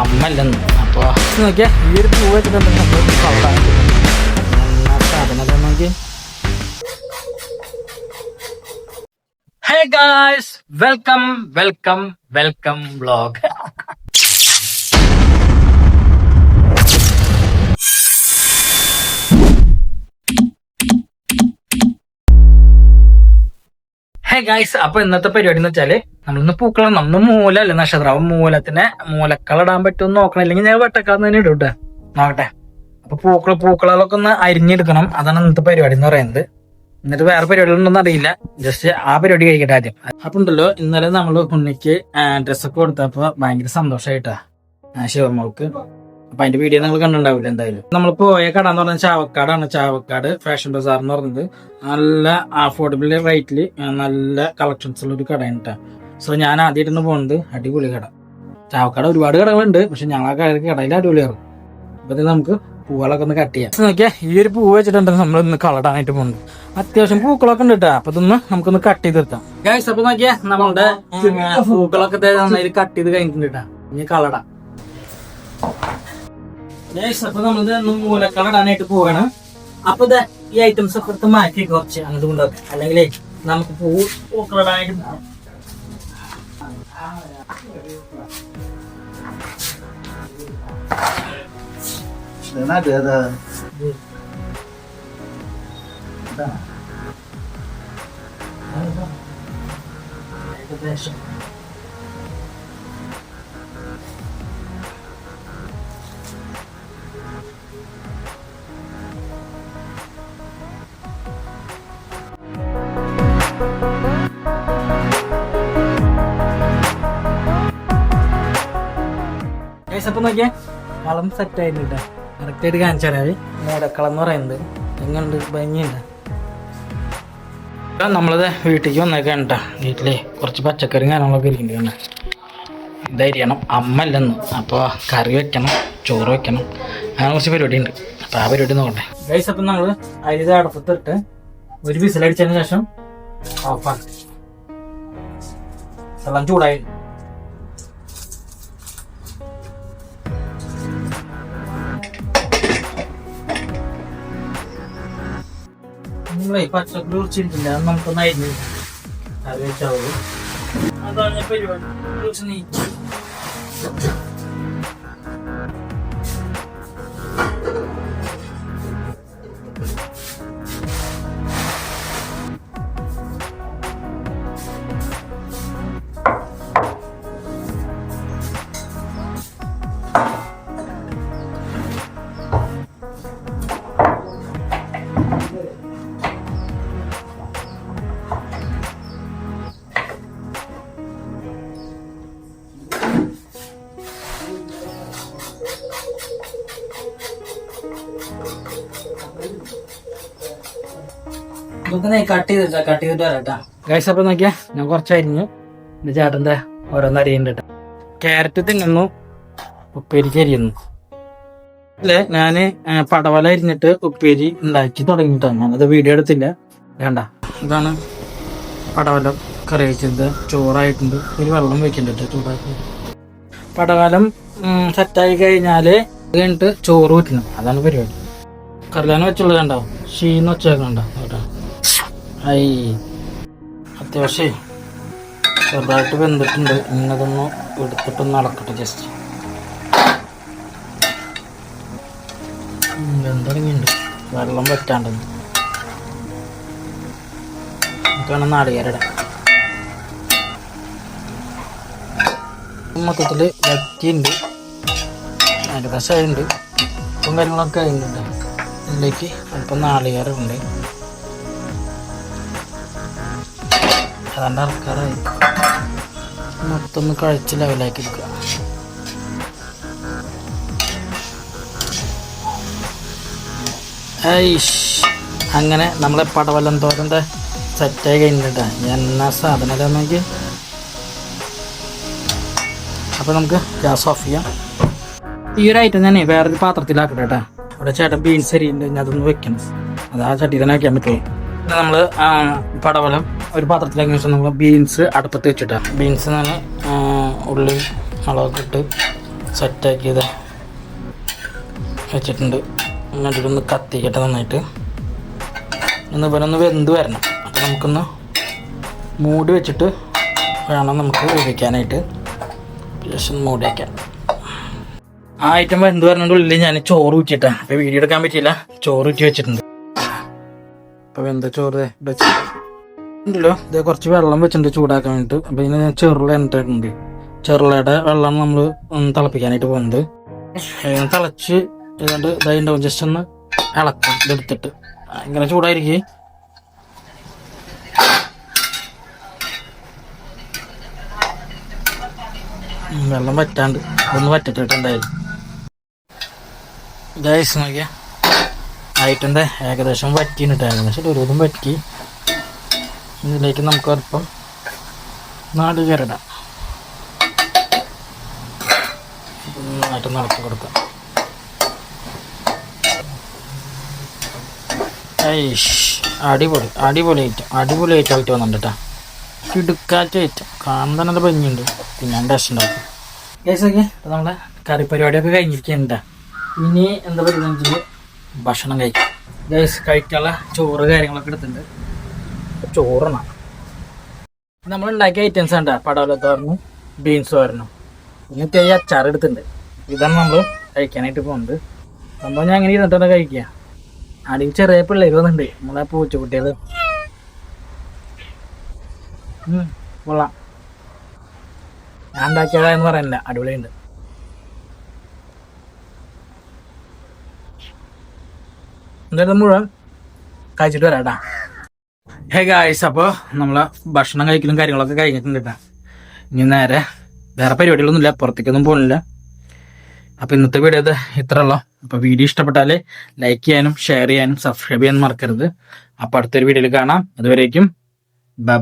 അമ്മല്ലെന്ന്. അപ്പോൾ നോക്കിയാ ഈ ഒരു പൂ വെച്ചിട്ടുണ്ടെങ്കിൽ നമ്മൾ കളറാണ്. സാധനം നോക്കി hey guys welcome welcome welcome vlog hey guys അപ്പൊ ഇന്നത്തെ പരിപാടി എന്ന് വെച്ചാൽ നമ്മളിന്ന് പൂക്കളം നമ്മൾ മൂലല്ലേ നക്ഷത്രം. മൂലത്തിനെ മൂലക്കളിടാൻ പറ്റുമെന്ന് നോക്കണം. ഇല്ലെങ്കിൽ ഞാൻ വെട്ടക്കളന്ന് തന്നെ ഇടും ട്ടോ. നോക്കട്ടെ. അപ്പൊ പൂക്കൾ പൂക്കളൊക്കെ ഒന്ന് അരിഞ്ഞെടുക്കണം. അതാണ് ഇന്നത്തെ പരിപാടി എന്ന് പറയുന്നത്. എന്നിട്ട് വേറെ പരിപാടികളുണ്ടെന്ന് അറിയില്ല. ജസ്റ്റ് ആ പരിപാടി കഴിക്കട്ടെ ആദ്യം. അപ്പൊ ഉണ്ടല്ലോ ഇന്നലെ നമ്മൾ ഉണ്ണിക്ക് ഡ്രസ്സൊക്കെ കൊടുത്തപ്പോ ഭയങ്കര സന്തോഷമായിട്ടാ ശിവമോൾക്ക് അപ്പൊ അതിന്റെ വീഡിയോ നിങ്ങൾ കണ്ടിട്ടുണ്ടാവില്ല എന്തായാലും. നമ്മൾ പോയ കട എന്ന് പറഞ്ഞാൽ ചാവക്കാടാണ്. ചാവക്കാട് ഫാഷൻ ബസാർ എന്ന് പറയുന്നത് നല്ല അഫോർഡബിൾ റേറ്റിൽ നല്ല കളക്ഷൻസ് ഉള്ള ഒരു കടയാണ് കേട്ടോ സോ ഞാൻ ആദ്യമായിട്ടാണ് പോകുന്നത് അടിപൊളി കട. ചാവക്കാട് ഒരുപാട് കടകളുണ്ട്. പക്ഷെ ഞങ്ങൾ ആ കട- കടയിൽ അടിപൊളിയാറും അപ്പൊ നമുക്ക് പൂവുകളൊക്കെ ഒന്ന് കട്ട് ചെയ്യാം. നോക്കിയാ ഈ ഒരു പൂവ് വെച്ചിട്ടുണ്ട് നമ്മൾ ഇന്ന് കളടാനായിട്ട് പോകുന്നത് അത്യാവശ്യം പൂക്കളൊക്കെ ഉണ്ട് കേട്ടോ അപ്പൊ ഇതൊന്ന് നമുക്കൊന്ന് കട്ട് ചെയ്ത് നിർത്താം. ഗൈസ് അപ്പൊ നോക്കിയാ നമ്മളുടെ പൂക്കളൊക്കെ നന്നായി കട്ട് ചെയ്ത് കഴിഞ്ഞിട്ടുണ്ട് കേട്ടോ ഇനി കളട അപ്പൊ നമ്മളിത് മൂലക്കളടാനായിട്ട് പോകണം അപ്പൊ ഈ ഐറ്റംസ് ഒക്കെ മാറ്റി കുറച്ച് അങ്ങോട്ട് കൊണ്ടുവെക്കാം അല്ലെങ്കിൽ നമുക്ക് പൂ ഏകദേശം അപ്പൊ നോക്കിയേ. വളം സെറ്റ് ആയിട്ടുണ്ട്. കറക്റ്റ് ആയിട്ട് കാണിച്ചു തരാവേ മൂടക്കളം എന്ന് പറയുന്നത്. എങ്ങനെയുണ്ട് ഭംഗിയുണ്ട്? നമ്മളത് വീട്ടിലേക്ക് വന്നേക്കാണ് കേട്ടോ. വീട്ടിലെ കുറച്ച് പച്ചക്കറി കാര്യങ്ങളൊക്കെ ഇരിക്കുന്നുണ്ട് ഇതരിയണം അമ്മല്ലെന്ന് അപ്പോൾ കറി വെക്കണം ചോറ് വെക്കണം. അങ്ങനെ കുറച്ച് പരിപാടി ഉണ്ട് അപ്പോൾ ആ പരിപാടി നോക്കട്ടെ. ഗൈസ് അപ്പം നമ്മൾ അരി അടപ്പത്തിട്ട് ഒരു വിസിലടിച്ചതിന് ശേഷം ഓഫാക്കി വെള്ളം ചൂടായി. നിങ്ങളെ പച്ചക്കറി കുറിച്ചിട്ടില്ല അത് നമുക്കൊന്ന് അരിഞ്ഞ് കറി വെച്ചാൽ മതി അതാണ് പരിപാടി കുറച്ച് നീക്കി ഇതൊക്കെ കട്ട് കട്ട് ഗൈസ് അപ്പം നോക്കിയാ ഞാൻ കുറച്ച് അരിഞ്ഞു എന്റെ ചേട്ടന്റെ ഓരോന്ന് അരിയുണ്ട് കേട്ടോ ക്യാരറ്റ് തിന്നുന്നു ഉപ്പേരിക്ക് അരിയുന്നു. അല്ലേ ഞാൻ പടവല അരിഞ്ഞിട്ട് ഉപ്പേരി ഉണ്ടാക്കി തുടങ്ങിയിട്ടാണ് ഞാനത് വീഡിയോ എടുത്തില്ല. വേണ്ട. ഇതാണ് പടവലം കറി വെച്ചത് ചോറായിട്ടുണ്ട്. ഒരു വെള്ളം വെക്കുന്നുണ്ട് ചൂടാക്കി. പടവലം സെറ്റായി കഴിഞ്ഞാൽ കഴിഞ്ഞിട്ട് ചോറ് ഊറ്റണം. അതാണ് പരിപാടി. കറിലാൻ വെച്ചുള്ളത് കണ്ടോ? ഷീന്ന് വെച്ചേക്കണ്ട കേട്ടോ ഐ അത്യാവശ്യം ചെറുതായിട്ട് വെന്തിട്ടുണ്ട്. ഇന്നതൊന്ന് എടുത്തിട്ടൊന്ന് അളക്കട്ടെ ജസ്റ്റ് വെന്തുടങ്ങിയിട്ടുണ്ട് വെള്ളം പറ്റാണ്ടെന്ന് നമുക്കാണ് നാളികേരട മൊത്തത്തിൽ വറ്റിയുണ്ട്. ഏകദേശം ആയിട്ടുണ്ട് ഇപ്പം കാര്യങ്ങളൊക്കെ കഴിഞ്ഞിട്ടുണ്ട്. ഇതിലേക്ക് അല്പം നാളികേരമുണ്ട് അതാണ്ട് ഇറക്കാറായി മൊത്തം ഒന്ന് കഴിച്ച് ലെവലാക്കി എടുക്കുക. ഐഷ് അങ്ങനെ നമ്മളെ പടവലം തോരന്റെ സെറ്റായി കഴിഞ്ഞിട്ടാ. എന്നാ സാധനം നോക്കി അപ്പോൾ നമുക്ക് ഗ്യാസ് ഓഫ് ചെയ്യാം. ഈ ഒരു ഐറ്റം തന്നെ വേറൊരു പാത്രത്തിലാക്കട്ടെ കേട്ടോ. അവിടെ ചേട്ടൻ ബീൻസ് അരിയുണ്ട് ഞാൻ അതൊന്ന് വെക്കണം. അത് ആ ചട്ടി തന്നെ വയ്ക്കാൻ പിന്നെ നമ്മൾ പടവലം ഒരു പാത്രത്തിലേക്ക് ശേഷം നമ്മൾ ബീൻസ് അടുപ്പത്ത് വെച്ചിട്ട് ബീൻസ് തന്നെ ഉള്ളി മുളകൊക്കെ ഇട്ട് സെറ്റാക്കിയത് വെച്ചിട്ടുണ്ട്. എന്നിട്ടൊന്ന് കത്തിക്കട്ടെ നന്നായിട്ട്. ഒന്ന് ഇവനൊന്ന് വെന്ത് വരണം. അപ്പം നമുക്കൊന്ന് മൂടി വെച്ചിട്ട് വേണം നമുക്ക് വേവിക്കാനായിട്ട്. ജസ്റ്റ് ഒന്ന് മൂടി വയ്ക്കാം ആ ഐറ്റം വെന്ത് വരണതിന്റെ ഉള്ളിൽ ഞാൻ ചോറ് ഊറ്റിയിട്ടാണ് അപ്പോൾ വീഡിയോ എടുക്കാൻ പറ്റിയില്ല. ചോറ് ഊറ്റി വെച്ചിട്ടുണ്ട്. അപ്പോൾ വെന്ത ചോറ് ദേ ഇവിടെ വെച്ച്. ഉണ്ടല്ലോ ഇത് കുറച്ച് വെള്ളം വെച്ചിട്ടുണ്ട് ചൂടാക്കാൻ വേണ്ടിട്ട്. അപ്പൊ ഇതിന് ചെറുള എണ്ണിട്ടുണ്ട് ചെറുളയുടെ വെള്ളം നമ്മൾ തിളപ്പിക്കാനായിട്ട് പോകുന്നത്. തിളച്ച് ഏതാണ്ട് ഇതായി ഉണ്ടാവും. ജസ്റ്റ് ഒന്ന് ഇളക്കാം ഇതെടുത്തിട്ട് ഇങ്ങനെ ചൂടായിരിക്കും. വെള്ളം പറ്റാണ്ട് ഒന്ന് പറ്റിട്ട് എന്തായാലും. ഗൈസ് നോക്കിയ. ആയിട്ടുണ്ട്. ഏകദേശം പറ്റിയിട്ടുണ്ട് ഏകദേശം ഒരു വിധം വറ്റി. ഇതിലേക്ക് നമുക്ക് അല്പം നാളികേരിടാം നന്നായിട്ട് നടത്തി കൊടുക്കാം. ഐഷ് അടിപൊളി അടിപൊളി ഐറ്റം അടിപൊളി ഐറ്റം ആയിട്ട് വന്നിട്ടുണ്ട്. കേട്ടോ ഐറ്റം. കാണാൻ തന്നെ നല്ല ഭംഗിയുണ്ട്. പിന്നെ ടേസ്റ്റ് ഉണ്ടാക്കും അപ്പോൾ നമ്മുടെ കറി പരിപാടിയൊക്കെ കഴിഞ്ഞിരിക്കുന്നുണ്ട് ഇനി എന്താ പറയുക ഭക്ഷണം കഴിക്കും. കഴിക്കാനുള്ള ചോറ് കാര്യങ്ങളൊക്കെ എടുത്തിട്ടുണ്ട്. ചോറണം. നമ്മൾ ഉണ്ടാക്കിയ ഐറ്റംസ് ഉണ്ട് പടവലത്തോരനും ബീൻസ് തോരനും പിന്നെ ഈ അച്ചാർ എടുത്തിട്ടുണ്ട്. ഇതാണ് നമ്മൾ കഴിക്കാനായിട്ട് പോകുന്നത് സംഭവം ഞാൻ അങ്ങനെ ഇരുന്നിട്ടാണ് കഴിക്കുക. അടി ചെറിയ പിള്ളേർ വന്നിട്ടുണ്ട്. നമ്മളെ പൂച്ചക്കുട്ടികൾ കൊള്ളാം. ഞാൻ ഉണ്ടാക്കിയതാന്ന് പറയാനില്ല അടിപൊളിയുണ്ട്. എന്തായാലും മുഴുവൻ കഴിച്ചിട്ട് വരാം കേട്ടാ ഹേ ഗായ്സ് അപ്പോൾ നമ്മൾ ഭക്ഷണം കഴിക്കലും കാര്യങ്ങളൊക്കെ കഴിഞ്ഞിട്ടുണ്ട് കേട്ടോ ഇനി നേരെ വേറെ പരിപാടികളൊന്നുമില്ല പുറത്തേക്കൊന്നും പോകുന്നില്ല അപ്പോൾ ഇന്നത്തെ വീഡിയോ ഇത് ഇത്ര ഉള്ളൂ. അപ്പോൾ വീഡിയോ ഇഷ്ടപ്പെട്ടാൽ ലൈക്ക് ചെയ്യാനും ഷെയർ ചെയ്യാനും സബ്സ്ക്രൈബ് ചെയ്യാനും മറക്കരുത്. അപ്പോൾ അടുത്തൊരു വീഡിയോയിൽ കാണാം. അതുവരേക്കും ബൈ